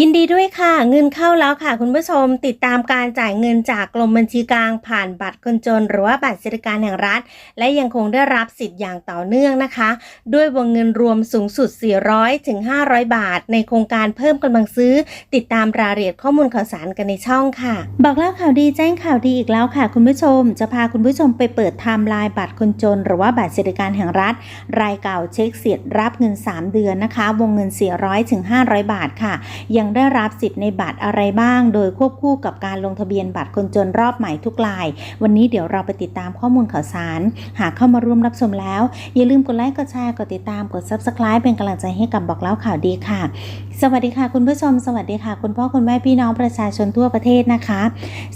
ยินดีด้วยค่ะ เงินเข้าแล้วค่ะ คุณผู้ชมติดตามการจ่ายเงินจากกรมบัญชีกลางผ่านบัตรคนจน หรือว่าบัตรสวัสดิการแห่งรัฐ และยังคงได้รับสิทธิ์อย่างต่อเนื่องนะคะ ด้วยวงเงินรวมสูงสุด 400ถึง500 บาท ในโครงการเพิ่มกำลังซื้อ ติดตามรายละเอียดข้อมูลข่าวสารกันในช่องค่ะ บอกแล้วข่าวดีแจ้งข่าวดีอีกแล้วค่ะ คุณผู้ชม จะพาคุณผู้ชมไปเปิดไทม์ไลน์บัตรคนจน หรือว่าบัตรสวัสดิการแห่งรัฐ รายเก่าเช็คสิทธิ์รับเงิน 3 เดือนนะคะ วงเงิน 400ถึง500 บาทค่ะยังังได้รับสิทธิ์ในบัตรอะไรบ้าง โดยควบคู่กับการลงทะเบียนบัตรคนจนรอบใหม่ทุกราย วันนี้เดี๋ยวเราไปติดตามข้อมูลข่าวสาร หากเข้ามาร่วมรับชมแล้ว อย่าลืมกดไลค์กดแชร์กดติดตามกด subscribe เป็นกำลังใจให้กับบอกเล่าข่าวดีค่ะ สวัสดีค่ะ คุณผู้ชม สวัสดีค่ะ คุณพ่อคุณแม่พี่น้องประชาชนทั่วประเทศนะคะ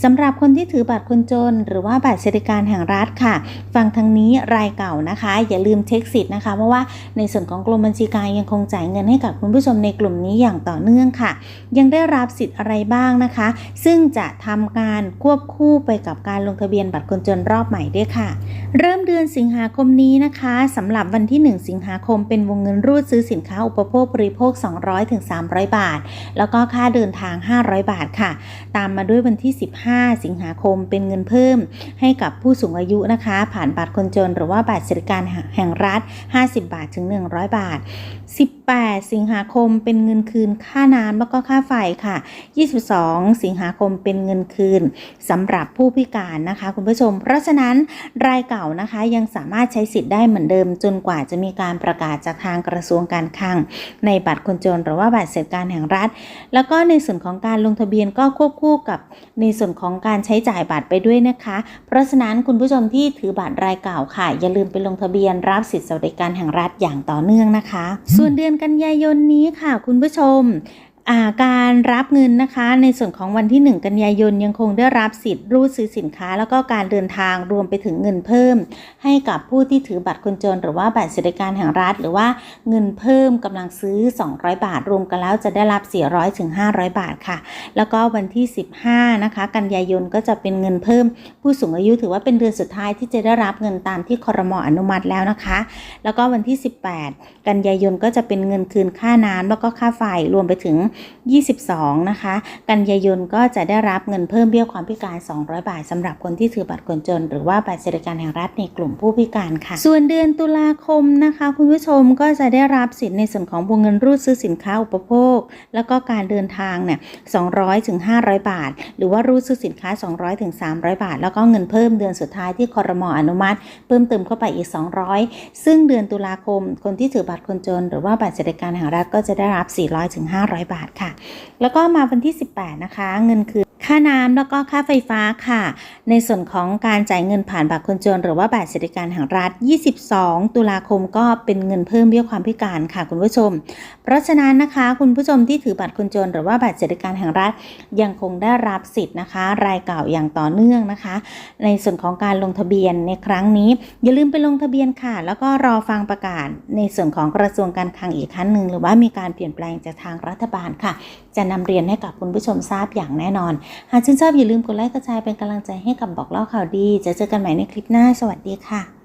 สำหรับคนที่ถือบัตรคนจน หรือว่าบัตรสวัสดิการแห่งรัฐค่ะ ฟังทางนี้รายเก่านะคะ อย่าลืมเช็คสิทธิ์นะคะเพราะว่าในส่วนของกรมบัญชีกลางยังคงจ่ายเงินให้กับคุณผู้ชมในกลุ่มนี้อย่างต่อเนื่องค่ะยังได้รับสิทธิ์อะไรบ้างนะคะ ซึ่งจะทำการควบคู่ไปกับการลงทะเบียนบัตรคนจนรอบใหม่ด้วยค่ะ เริ่มเดือนสิงหาคมนี้นะคะสำหรับวันที่ 1 สิงหาคมเป็นวงเงินรูดซื้อสินค้าอุปโภคบริโภค 200-300 บาท แล้วก็ค่าเดินทาง 500 บาทค่ะ ตามมาด้วยวันที่ 15 สิงหาคมเป็นเงินเพิ่ม ให้กับผู้สูงอายุนะคะ ผ่านบัตรคนจน หรือว่าบัตรสวัสดิการแห่งรัฐ 50 บาทถึง 100 บาท 18สิงหาคมเป็นเงินคืนค่าน้ำแล้วก็ค่าไฟค่ะ 22 สิงหาคมเป็นเงินคืนสำหรับผู้พิการนะคะ คุณผู้ชม เพราะฉะนั้นรายเก่านะคะยังสามารถใช้สิทธิ์ได้เหมือนเดิม จนกว่าจะมีการประกาศจากทางกระทรวงการคลัง ในบัตรคนจนหรือว่าบัตรสวัสดิการแห่งรัฐ แล้วก็ในส่วนของการลงทะเบียนก็ควบคู่กับในส่วนของการใช้จ่ายบัตรไปด้วยนะคะ เพราะฉะนั้นคุณผู้ชมที่ถือบัตรรายเก่าค่ะ อย่าลืมไปลงทะเบียนรับสิทธิสวัสดิการแห่งรัฐอย่างต่อเนื่องนะคะ ส่วนเดือนกันยายนนี้ค่ะคุณผู้ชม การรับเงินนะคะในส่วนของวันที่ 1 กันยายนยังคงได้รับสิทธิ์รูดซื้อสินค้า แล้วก็การเดินทางรวมไปถึงเงินเพิ่ม ให้กับผู้ที่ถือบัตรคนจน หรือว่าบัตรสวัสดิการแห่งรัฐ หรือว่าเงินเพิ่มกำลังซื้อ 200 บาท รวมกันแล้วจะได้รับ 400ถึง500 บาทค่ะ แล้วก็วันที่ 15 นะคะ กันยายนก็จะเป็นเงินเพิ่ม ผู้สูงอายุถือว่าเป็นเดือนสุดท้ายที่จะได้รับเงินตามที่คอรมออนุมัติแล้วนะคะ แล้วก็วันที่ 18 กันยายนก็จะเป็นเงินคืนค่าน้ำแล้วก็ค่าไฟรวมไปถึง22 นะคะ กันยายนก็จะได้รับเงินเพิ่มเบี้ยความพิการ 200 บาทสำหรับคนที่ถือบัตรคนจน หรือว่าบัตรสวัสดิการแห่งรัฐในกลุ่มผู้พิการค่ะ ส่วนเดือนตุลาคมนะคะ คุณผู้ชมก็จะได้รับสิทธิ์ในส่วนของวงเงินรูดซื้อสินค้าอุปโภค แล้วก็การเดินทางเนี่ย 200 ถึง 500 บาท หรือว่ารูดซื้อสินค้า 200 ถึง 300 บาท แล้วก็เงินเพิ่มเดือนสุดท้ายที่คอรมออนุมัติ เพิ่มเติมเข้าไปอีก 200 ซึ่งเดือนตุลาคม คนที่ถือบัตรคนจน หรือว่าบัตรสวัสดิการแห่งรัฐก็จะได้รับ 400 ถึง 500 บาทค่ะ แล้วก็มาวันที่ 18 นะคะ เงินคือ ค่าน้ำแล้วก็ค่าไฟฟ้าค่ะ ในส่วนของการจ่ายเงินผ่านบัตรคนจน หรือว่าบัตรสวัสดิการแห่งรัฐ 22 ตุลาคมก็เป็นเงินเพิ่มเบี้ยความพิการค่ะคุณผู้ชม เพราะฉะนั้นนะคะคุณผู้ชมที่ถือบัตรคนจน หรือว่าบัตรสวัสดิการแห่งรัฐยังคงได้รับสิทธิ์นะคะ รายเก่าอย่างต่อเนื่องนะคะ ในส่วนของการลงทะเบียนในครั้งนี้ อย่าลืมไปลงทะเบียนค่ะ แล้วก็รอฟังประกาศในส่วนของกระทรวงการคลังอีกครั้งหนึ่งหรือว่ามีการเปลี่ยนแปลงจากทางรัฐบาลค่ะ จะนำเรียนให้กับคุณผู้ชมทราบอย่างแน่นอนหากชื่นชอบอย่าลืมกดไลค์กระจายเป็นกำลังใจให้กับบอกเล่าข่าวดี จะเจอกันใหม่ในคลิปหน้า สวัสดีค่ะ